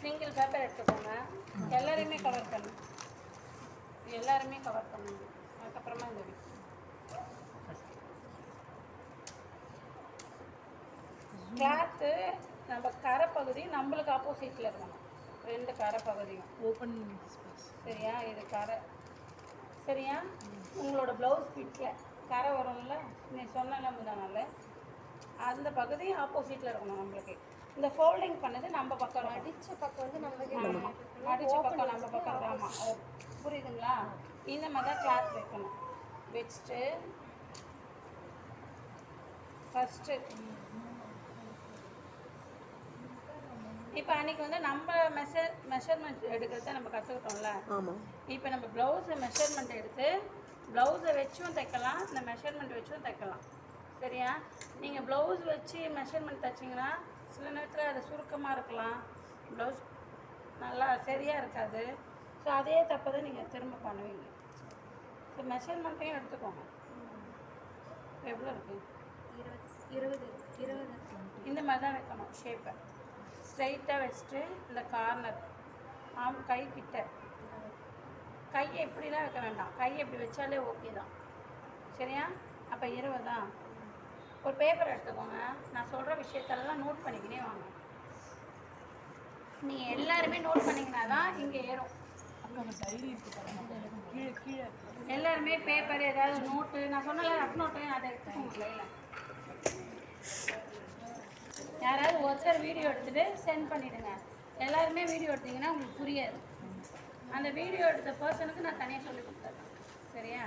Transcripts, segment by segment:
Single paper எடுத்துக்கோங்க. எல்லாரையுமே cover பண்ணுங்க எல்லாருமே கவர் பண்ணுங்க அதுக்கப்புறமா இந்த கிளாத்து நம்ம கரை பகுதி நம்மளுக்கு ஆப்போசிட்டில் இருக்கணும். ரெண்டு கரை பகுதியும் ஓப்பன் சரியா? இது கரை. சரியா? உங்களோட ப்ளவுஸ் பிட்டில் கரை வரும்ல? நீ சொன்னல முதனால அந்த பகுதி ஆப்போசிட்டில் இருக்கணும் நம்மளுக்கு. இந்த ஃபோல்டிங் பண்ணது நம்ம பக்கம் அடிச்ச பக்கம் வந்து நம்ம அடிச்ச பக்கம் நம்ம பக்கம் ஆமாம் புரியுதுங்களா? இந்த மாதிரி தான் கிளாத் வைக்கணும். வச்சுட்டு ஃபஸ்ட்டு இப்போ அன்னைக்கு வந்து நம்ம மெஷர் மெஷர்மெண்ட் எடுக்கிறத நம்ம கற்றுக்கிட்டோம்ல இப்போ நம்ம ப்ளவுஸை மெஷர்மெண்ட் எடுத்து ப்ளவுஸை வச்சும் தைக்கலாம் இந்த மெஷர்மெண்ட் வச்சும் தைக்கலாம். சரியா? நீங்கள் ப்ளவுஸ் வச்சு மெஷர்மெண்ட் தைச்சிங்கன்னா சில நேரத்தில் அது சுருக்கமாக இருக்கலாம். ப்ளவுஸ் நல்லா சரியாக இருக்காது. ஸோ அதே தப்பை தான் நீங்கள் திரும்ப பண்ணுவீங்க. ஸோ மெஷர்மெண்ட்டையும் எடுத்துக்கோங்க. எவ்வளோ இருக்குது இருபது இருபது இந்த மாதிரி தான் வைக்கணும். ஷேப்பை ஸ்ட்ரைட்டாக வச்சுட்டு இந்த கார்னர் ஆம் கை கிட்ட. கையை இப்படிலாம் வைக்க வேண்டாம். கையை இப்படி வச்சாலே ஓகே தான். சரியா? அப்போ இருபதா ஒரு பேப்பர் எடுத்துக்கோங்க. நான் சொல்கிற விஷயத்தெல்லாம் நோட் பண்ணிக்கினே வாங்க. நீங்கள் எல்லாருமே நோட் பண்ணிங்கன்னா தான் இங்கே ஏறும். எல்லாருமே பேப்பர் ஏதாவது நோட்டு நான் சொன்னல ரஃப் நோட்டு அதை எடுத்துக்கோங்க யாராவது ஒருத்தர் வீடியோ எடுத்துட்டு சென்ட் பண்ணிடுங்க. எல்லாருமே வீடியோ எடுத்தீங்கன்னா உங்களுக்கு புரியாது. அந்த வீடியோ எடுத்த பர்சனுக்கு நான் தனியாக சொல்லி கொடுத்துறேன் சரியா?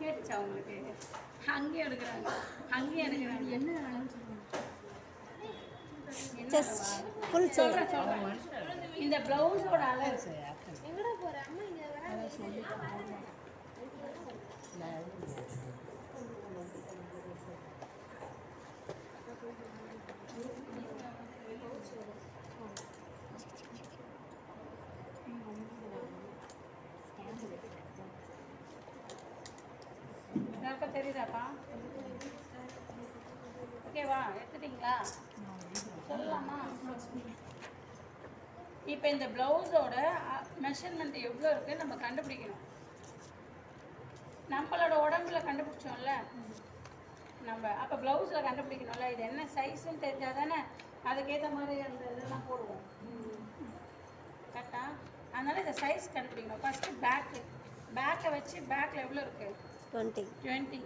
கேட்டுச்சா உங்களுக்கு? அங்கேயும் எடுக்கிறாங்க. அங்கேயும் எடுக்கிறாங்க. என்ன ஜஸ்ட் ஃபுல் சொல்கிறேன் சொல்கிறேன் இந்த ப்ளவுஸோட அளவு எங்கடா போற? அம்மா இங்க வர யாருக்கா தெரியுதாப்பா? ஓகேவா எடுத்துட்டீங்களா? சொல்லலாமா? இப்போ இந்த ப்ளவுஸோட மெஷர்மெண்ட் எவ்வளோ இருக்குது நம்ம கண்டுபிடிக்கணும். நம்மளோட உடம்புல கண்டுபிடிச்சோம்ல. நம்ம அப்போ ப்ளவுஸில் கண்டுபிடிக்கணும்ல. இது என்ன சைஸுன்னு தெரிஞ்சால் தானே அதுக்கேற்ற மாதிரி அந்த இதெல்லாம் போடுவோம். கரெக்டாக அதனால் இந்த சைஸ் கண்டுபிடிக்கணும். ஃபஸ்ட்டு பேக்கு பேக்கை வச்சு பேக்கில் எவ்வளோ இருக்குது டுவெண்ட்டி டுவெண்ட்டி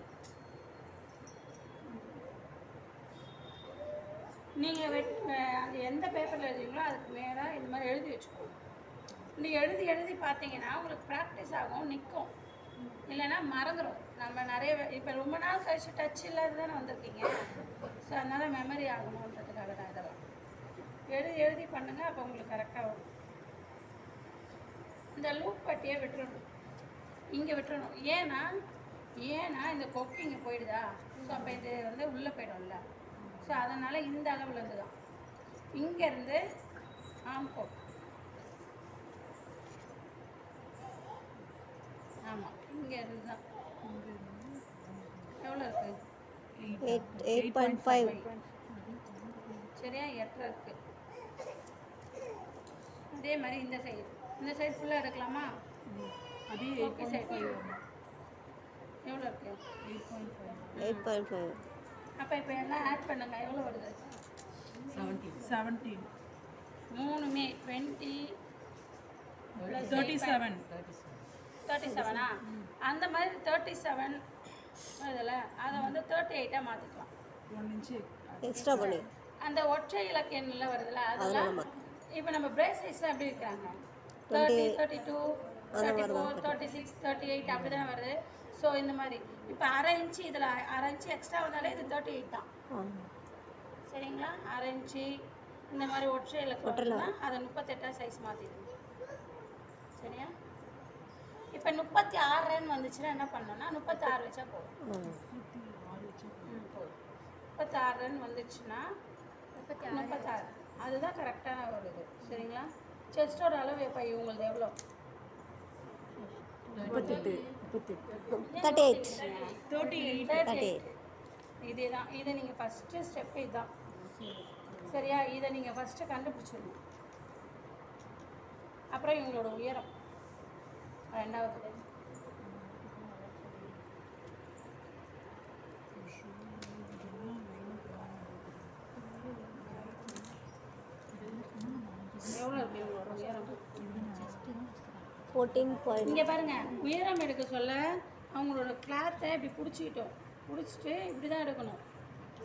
நீங்கள் வெட் அது எந்த பேப்பரில் எழுதுறீங்களோ அதுக்கு மேலே இந்த மாதிரி எழுதி வச்சுக்கோங்க. நீங்கள் எழுதி எழுதி பார்த்தீங்கன்னா உங்களுக்கு ப்ராக்டிஸ் ஆகும் நிற்கும் இல்லைன்னா மறந்துடும் நம்ம நிறைய இப்போ ரொம்ப நாள் கழிச்சு டச் இல்லாத தானே வந்திருக்கீங்க. ஸோ அதனால் மெமரி ஆகணுன்றதுக்காக தான் இதெல்லாம். எழுதி எழுதி பண்ணுங்கள் அப்போ உங்களுக்கு கரெக்டாக வரும். இந்த லூப் பட்டியை விட்டுறணும். இங்கே விட்டுறணும். ஏன்னா ஏன்னா இந்த கொக்கு இங்கே போயிடுதா? ஸோ அப்போ இது வந்து உள்ளே போயிடும்ல. ஸோ அதனால் இந்த அளவுல இருந்து தான் இங்கேருந்து ஆம்கோட் ஆமாம் இங்கே இருந்து தான் எவ்வளோ இருக்குது எயிட் எயிட் பாயிண்ட் ஃபைவ். சரியா? எட்டரை இருக்கு. அதே மாதிரி இந்த சைடு இந்த சைடு ஃபுல்லாக எடுக்கலாமா? அதே ஓகே சைடு எவ்வளோ இருக்கு? Eight point five eight point five அப்போ இப்போ எல்லாம் ஆட் பண்ணுங்க? எவ்வளோ வருது? செவன்டீன் மூணுமே டுவெண்ட்டி தேர்ட்டி செவன் தேர்ட்டி செவனா அந்த மாதிரி தேர்ட்டி செவன் இதில் அதை வந்து தேர்ட்டி எயிட்டாக மாற்றிக்கலாம் எக்ஸ்ட்ரா பண்ணி. அந்த ஒற்றை இலக்கியன்ல வருதுல்ல? அதெல்லாம் இப்போ நம்ம பிரேஸ் சைஸ்லாம் எப்படி இருக்கிறாங்க? Thirty thirty two thirty four thirty six thirty eight அப்படி தான் வருது? ஸோ இந்த மாதிரி. இப்போ அரை இன்ச்சு இதில் அரை இன்ச்சு எக்ஸ்ட்ரா வந்தாலே இது தேர்ட்டி எயிட் தான் சரிங்களா? அரை இன்ச்சு இந்த மாதிரி ஒற்றை இலக்கியம் அதை முப்பத்தெட்டாம் சைஸ் மாற்றிடுங்க சரியா? இப்போ முப்பத்தி ஆறுன்னு வந்துச்சுன்னா என்ன பண்ணணும்னா முப்பத்தி ஆறு வச்சா போதும். முப்பத்தி ஆறுன்னு வந்துச்சுன்னா முப்பத்தாறு. அதுதான் கரெக்டான ஒரு இது. சரிங்களா? செஸ்டோட அளவு இப்போ இவங்களது எவ்வளோ முப்பத்தெட்டு. Thirty eight thirty eight thirty eight இதே தான் இதை நீங்கள் ஃபஸ்ட்டு ஸ்டெப் இதுதான். சரியா? இதை நீங்கள் ஃபஸ்ட்டு கண்டுபிடிச்சிடணும். அப்புறம் இவங்களோட உயரம். ரெண்டாவது எவ்வளோ இருக்கு? ஃபோர்டீன் பாயிண்ட் இங்கே பாருங்க உயரம் எடுக்க சொல்ல அவங்களோட கிளாத்தை இப்படி பிடிச்சிக்கிட்டோம். பிடிச்சிட்டு இப்படி தான் எடுக்கணும்.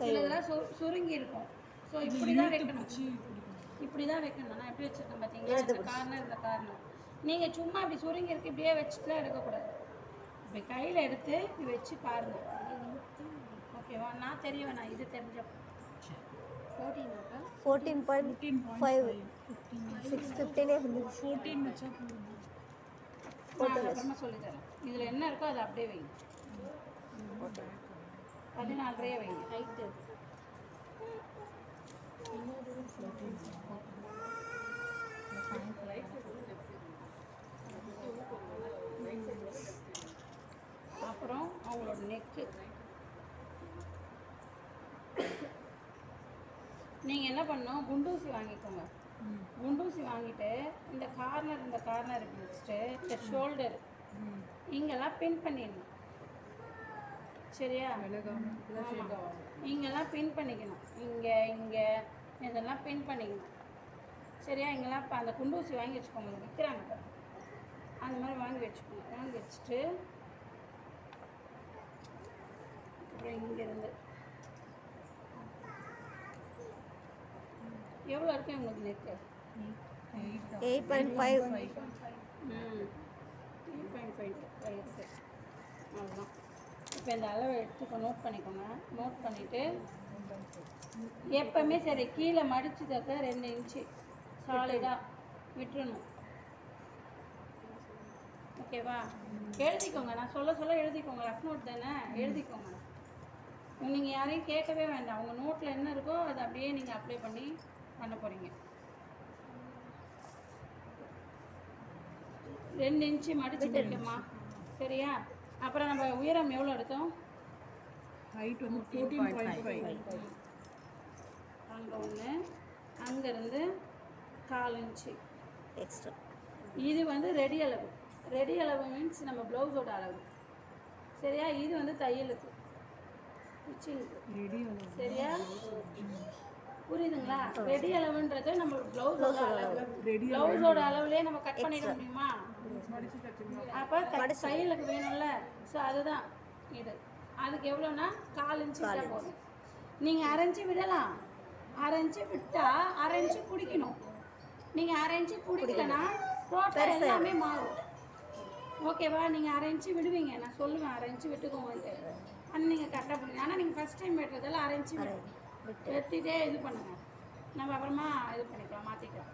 சிலதெல்லாம் சு சுருங்கி இருக்கும். ஸோ இப்படி தான் வைக்கணும். இப்படி தான் வைக்கணும். நான் எப்படி வச்சுருக்கேன் பார்த்தீங்களா இந்த கார்னர் இந்த கார்னர் நீங்கள் சும்மா இப்படி சுருங்கி இருக்கு இப்படியே வச்சுட்டுலாம் எடுக்கக்கூடாது. இப்படி கையில் எடுத்து இப்படி வச்சு பாருங்க. ஓகேவா நான் தெரிய வேணாம். இது தெரிஞ்ச ஃபோர்டீன் பாயிண்ட் ஃபைவ் சிக்ஸ் ஃபிஃப்டீனே வந்து ஃபோர்டீன் வச்சா அப்புறமா சொல்லித்தரேன் இதில் என்ன இருக்கோ அதை அப்படியே வைங்க. பதினாலரையே வைங்க. ஹைட்டு அப்புறம் அவங்களோட நெக்கு நீங்கள் என்ன பண்ணணும்? குண்டூசி வாங்கிக்கோங்க. குண்டூசி வாங்கிட்டு இந்த கார்னர் இந்த கார்னர் வச்சுட்டு இந்த ஷோல்டர் இங்கெல்லாம் பின் பண்ணிடணும். சரியா. இங்கெல்லாம் பின் பண்ணிக்கணும். இங்கே இங்கே இதெல்லாம் பின் பண்ணிக்கணும். சரியா? இங்கெல்லாம் இப்போ அந்த குண்டூசி வாங்கி வச்சுக்கோங்க. விற்கிறாங்க. அந்த மாதிரி வாங்கி வச்சுக்கோங்க. வாங்கி வச்சுட்டு அப்புறம் இங்கேருந்து எவ்வளோ இருக்கு உங்களுக்கு நெக்கு எயிட் பாயிண்ட் ஃபைவ் ம். எயிட் பாயிண்ட் ஃபைவ் இருக்கு அவ்வளோதான் இப்போ இந்த அளவை எடுத்துக்கோ நோட் பண்ணிக்கோங்க. நோட் பண்ணிவிட்டு எப்பவுமே சரி கீழே மடிச்சு தக்க ரெண்டு இன்ச்சு சாலிடாக விட்டுறணும். ஓகேவா எழுதிக்கோங்க. நான் சொல்ல சொல்ல எழுதிக்கோங்க. ரஃப் நோட் தானே? எழுதிக்கோங்க. நீங்கள் யாரையும் கேட்கவே வேண்டாம். உங்கள் நோட்டில் என்ன இருக்கோ அதை அப்படியே நீங்கள் அப்ளை பண்ணி பண்ண போகிறீங்க ரெண்டு இன்ச்சு மடிச்சு தைக்கம்மா சரியா? அப்புறம் நம்ம உயரம் எவ்வளோ எடுத்தோம்? ஹைட் வந்து ஃபோர்டீன் பாயிண்ட் ஃபைவ் அங்கே ஒன்று அங்கேருந்து கால் இன்ச்சு. எக்ஸ்ட்ரா இது வந்து ரெடி அளவு. ரெடி அளவு மீன்ஸ் நம்ம ப்ளவுஸோட அளவு. சரியா? இது வந்து தையலுக்கு. ஸ்டிச்சிங்க்கு சரியா? புரியுதுங்களா? ரெடி அளவுன்றது நம்ம ப்ளவுஸோட அளவு. ப்ளவுஸோட அளவுலயே நம்ம கட் பண்ணிட முடியுமா? அப்போ தையலுக்கு வேணும்ல. ஸோ அதுதான் இது. அதுக்கு எவ்வளோனா கால் இன்ச்சு விட்டா போதும். நீங்கள் அரைஞ்சி விடலாம். அரைஞ்சி விட்டா அரைஞ்சி பிடிக்கணும். நீங்கள் அரைஞ்சி பிடிக்கலனா டோட்டல் எல்லாமே மாறும். ஓகேவா நீங்கள் அரைஞ்சி விடுவீங்க. நான் சொல்லுவேன். அரைஞ்சி விட்டுக்கோங்கன்ட்டு ஆனால் நீங்கள் கரெக்டாக பிடிக்கணும் ஆனால் நீங்கள் ஃபஸ்ட் டைம் வெட்டுறதால அரைஞ்சி விடணும் வெட்டிட்டே இது பண்ணுங்க. நம்ம அப்புறமா இது பண்ணிக்கலாம் மாற்றிக்கலாம்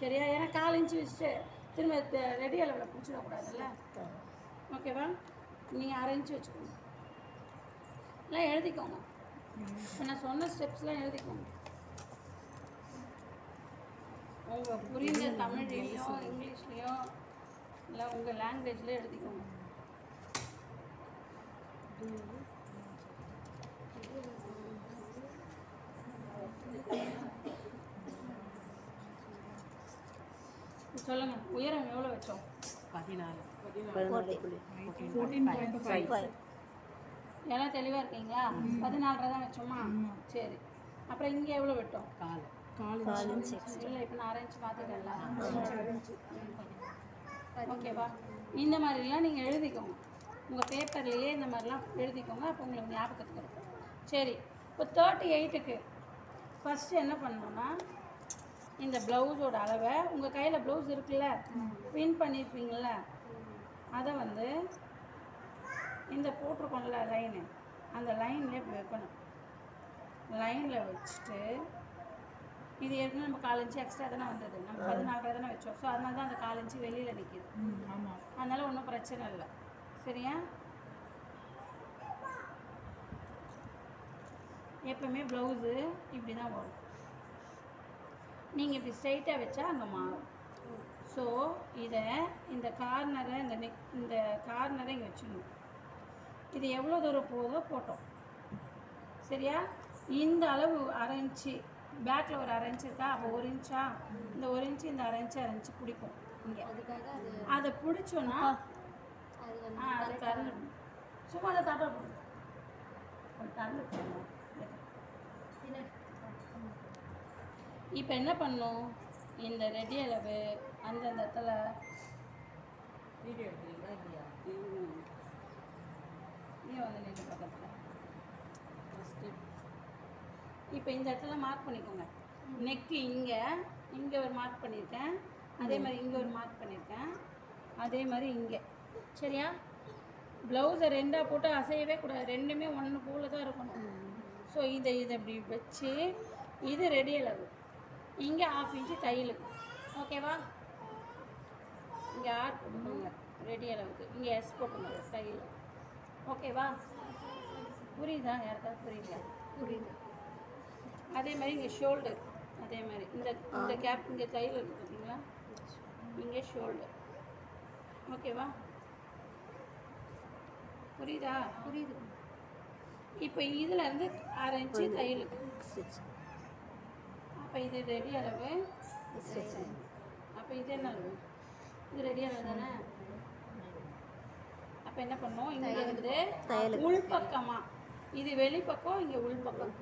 சரியா? ஏன்னா கால் இன்ச்சு வச்சுட்டு திரும்ப ரெடி அளவில் பிடிச்சிடக்கூடாதுல்ல ஓகேவா? நீங்கள் அரை இன்ச்சு வச்சுக்கோங்க. எல்லாம் எழுதிக்கோங்க. இப்போ நான் சொன்ன ஸ்டெப்ஸ்லாம் எழுதிக்கோங்க. உங்கள் புரிந்த தமிழ்லேயோ இங்கிலீஷ்லேயோ இல்லை உங்கள் லாங்குவேஜில் எழுதிக்கோங்க. சொல்லுங்க உயரம் எவ்வளோ வச்சோம்? ஃபைவ் எல்லாம் தெளிவாக இருக்கீங்களா? பதினாலரை தான் வச்சோமா? சரி. அப்புறம் இங்கே எவ்வளோ விட்டோம்? கால். கால். இல்லை இப்போ நான் அரேஞ்ச் பார்த்துட்டேன்ல ஓகேவா? இந்த மாதிரிலாம் நீங்கள் எழுதிக்கோங்க. உங்கள் பேப்பர்லேயே இந்த மாதிரிலாம் எழுதிக்கோங்க அப்போ உங்களுக்கு ஞாபகத்துக்கு இருக்கும் சரி. இப்போ தேர்ட்டி எயிட்டுக்கு ஃபஸ்ட்டு என்ன பண்ணணும்னா இந்த ப்ளவுஸோட அளவை உங்கள் கையில் ப்ளவுஸ் இருக்குல்ல பின் பண்ணியிருப்பீங்கள்ல அதை வந்து இந்த போட்டிருக்கோம்ல லைனு அந்த லைன்லேயே இப்படி வைக்கணும். லைனில் வச்சுட்டு இது ஏற்கனவே நம்ம கால் இன்ச்சு எக்ஸ்ட்ரா தானே வந்தது. நம்ம பதினாலரை தானே வச்சோம். ஸோ அதனால தான் அந்த கால் இன்ச்சு வெளியில் நிற்கிது ஆமாம் அதனால ஒன்றும் பிரச்சனை இல்லை. சரியா? எப்பவுமே ப்ளவுஸு இப்படி தான் வரும் நீங்கள் இப்படி ஸ்ட்ரைட்டாக வச்சா அங்கே மாறும். ஸோ இதை இந்த கார்னரை இந்த நெக் இந்த கார்னரை இங்கே வச்சுக்கணும். இது எவ்வளோ தூரம் போதோ போட்டோம். சரியா? இந்த அளவு அரை இன்ச்சு பேக்கில் ஒரு அரை இன்ச்சு இருக்கா? அப்போ ஒரு இன்ச்சா இந்த ஒரு இன்ச்சு இந்த அரை இன்ச்சு அரை இன்ச்சு பிடிக்கும். இங்கே. அது பிடிச்சோன்னா ஆ அதை திறந்து சும்மா அதை தட்டை போடு திறந்து இப்போ என்ன பண்ணும்? இந்த ரெடி அளவு அந்தந்த இடத்துல வீடியோ எடுக்கிறீங்களா இல்லையா. நீ வந்து நின்று பக்கத்தில் ஃபஸ்ட்டு இப்போ இந்த இடத்துல மார்க் பண்ணிக்கோங்க. நெக்கு இங்கே இங்கே ஒரு மார்க் பண்ணியிருக்கேன் அதே மாதிரி இங்கே ஒரு மார்க் பண்ணியிருக்கேன் அதே மாதிரி இங்கே. சரியா? ப்ளவுஸை ரெண்டாக போட்டு அசையவே கூடாது. ரெண்டுமே ஒன்று போல தான் இருக்கணும். ஸோ இதை இதை இப்படி வச்சு இது ரெடி அளவு. இங்கே ஆஃப் இன்ச்சு தையலுக்கு ஓகேவா இங்கே ஆர் போட்டுக்கோங்க. ரெடி அளவுக்கு. இங்கே எஸ் போட்டுக்கோங்க. தையல். ஓகேவா புரியுதா? யாருக்காவது புரியுதா? புரியுது. அதே மாதிரி இங்கே ஷோல்டர் அதே மாதிரி. இந்த இந்த கேப் இங்கே தையல் இருக்குது பார்த்தீங்களா இங்கே ஷோல்டர் ஓகேவா புரியுதா? புரியுது. இப்போ இதில் இருந்து அரை இன்ச்சு தையலுக்கு அப்போ இது ரெடி அளவு? அப்போ இது என்ன அளவு? இது ரெடி அளவு தானே? அப்போ என்ன பண்ணோம்? இங்கே இருந்து தையலுக்கு. உள்பக்கமா. இது வெளிப்பக்கம் இங்கே உள்பக்கம்.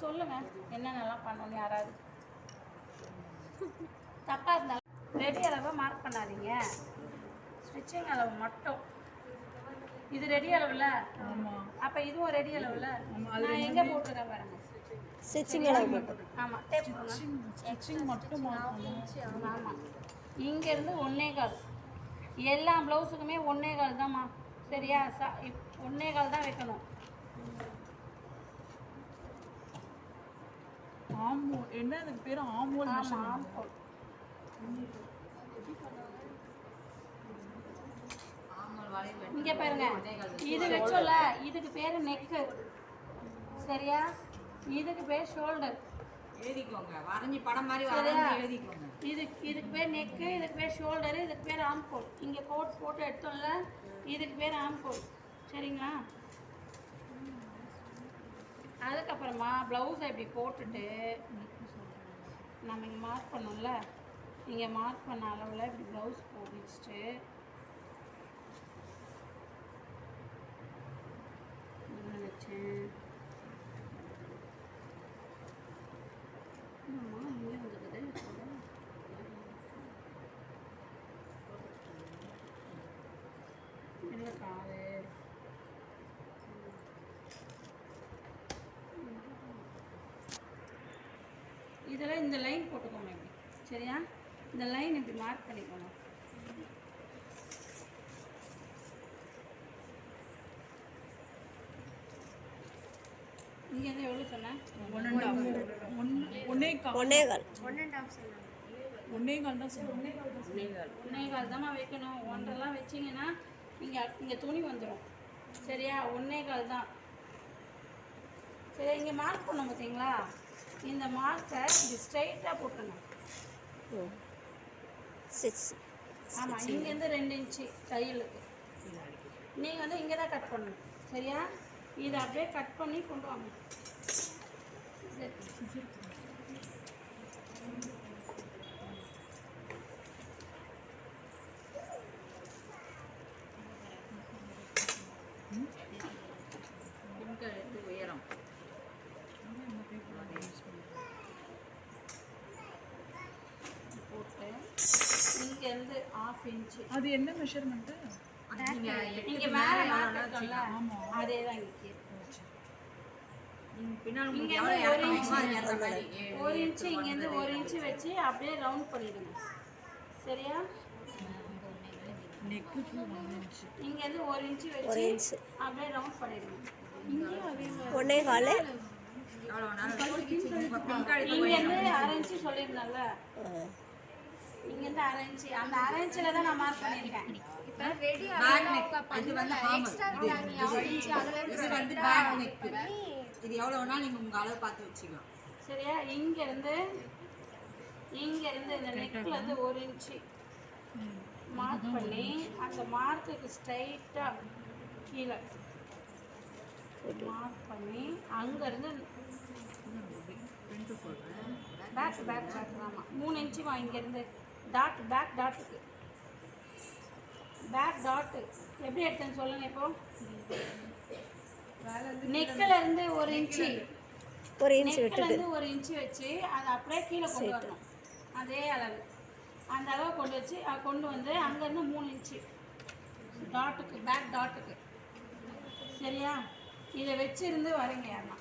சொல்லுங்க என்னென்னலாம் பண்ணணும் யாராவது? தப்பாக இருந்தாலும் ரெடி அளவை மார்க் பண்ணாதீங்க. ஸ்டிச்சிங் அளவு மட்டும். இது ரெடி அளவுல? ஆமாம் அப்போ இதுவும் ரெடி அளவுல? நான் எங்கே போட்டிருக்கேன் பாருங்க. ஸ்டிச்சிங் அளவு மட்டும். ஆமாம் டேப் ஸ்டிச்சிங் மட்டும் ஆமாம் இங்கேருந்து ஒன்னே கால். எல்லா ப்ளவுஸுக்குமே ஒன்னே கால் தான்மா. சரியா? சா இப்- ஒன்னே கால் தான் வைக்கணும். ஆமோ என்ன அதுக்கு பேர்? ஆமோல் ஆமாம் ஆம் இங்கே பாருங்க. இது வச்சோம்ல இதுக்கு பேர் நெக்கு சரியா? இதுக்கு பேர் ஷோல்டர் எழுதிக்கோங்க. வரைஞ்சி படம் மாதிரி வரைஞ்சி எழுதிக்கோங்க. இதுக்கு இதுக்கு பேர் நெக்கு இதுக்கு பேர் ஷோல்டரு இதுக்கு பேர் ஆம் கோட் இங்கே கோட் போட்டு எடுத்தோம்ல இதுக்கு பேர் ஆம் கோட் சரிங்களா? அதுக்கப்புறமா ப்ளவுஸை இப்படி போட்டுட்டு நம்ம இங்கே மார்க் பண்ணோம்ல இங்கே மார்க் பண்ண அளவில் இப்படி ப்ளவுஸ் போட்டுச்சுட்டு என்ன வச்சேன் ஆமா, இங்கே வந்துருக்குது. இல்ல காது. இதில் இந்த லைன் போட்டுக்கோங்க இப்படி. சரியா? இந்த லைன் இப்படி மார்க் பண்ணிக்கோங்க. இங்கேருந்து எவ்வளோ சொன்னேன் ஒன்னே கால். ஒன்னே கால். ஒன்னே கால் தான் கால் தாம்மா வைக்கணும். ஒன்றரெல்லாம் வச்சிங்கன்னா இங்கே இங்கே துணி வந்துடும் சரியா? ஒன்றே கால் தான். சரி இங்கே மார்க் பண்ணோம் பார்த்தீங்களா இந்த மார்க்கை இது ஸ்ட்ரைட்டாக போட்டுருங்க. ஸ்டிச் ஆமாம் இங்கேருந்து ரெண்டு இன்ச்சு தையலுக்கு. நீங்கள் வந்து இங்கே தான் கட் பண்ணணும். சரியா? இதை அப்படியே கட் பண்ணி கொண்டு வாங்க சரி. பின்கழுத்து உயரம் போட்டு இங்கேருந்து ஆஃப் இன்ச்சு அது என்ன மெஷர்மெண்ட்டு நீங்க இங்கே மேலே இருக்கோம்ல அதே தான் இங்கே ஒரு இன்ச்சு இங்கேருந்து ஒரு இன்ச்சு வச்சு அப்படியே ரவுண்ட் பண்ணிடுங்க. சரியா? இங்கேருந்து ஒரு இன்ச்சு வச்சு அப்படியே ரவுண்ட் பண்ணிடுங்க. ஒன்னே கால். இங்கேருந்து அரை இன்ச்சு இங்கேருந்து அரை இன்ச்சு அந்த அரை இன்ச்சில் தான் நான் மார்க் பண்ணியிருக்கேன். இப்போ ரெடி இது வந்து ஹாமர் இது வந்து பேக் நெக் இது எவ்வளோ வேணாலும் நீங்கள் உங்கள் அளவு பார்த்து வச்சுக்கலாம். சரியா? இங்கேருந்து இங்க இருந்து இந்த நெக்ல இருந்து ஒரு இன்ச்சு மார்க் பண்ணி அந்த மார்க்குக்கு ஸ்ட்ரைட்டா கீழே மார்க் பண்ணி அங்க இருந்து பேக் பேக் பேக் ஆமாம் மூணு இன்ச்சு வா இங்கேருந்து டாட் பேக் டாட்டுக்கு பேக் டாட்டு எப்படி எடுத்தேன்னு சொல்லுங்க இப்போ? நெக்கில் இருந்து ஒரு இன்ச்சு. ஒரு இன்ச் நெக்கில் விட்டுட்டு. இருந்து ஒரு இன்ச்சு வச்சு அதை அப்படியே கீழே கொண்டு வரணும். அதே அளவு. அந்த அளவு கொண்டு வச்சு அதை கொண்டு வந்து அங்கேருந்து மூணு இன்ச்சு. டாட்டுக்கு பேக் டாட்டுக்கு சரியா? இதை வச்சிருந்து வரீங்க யாருன்னா?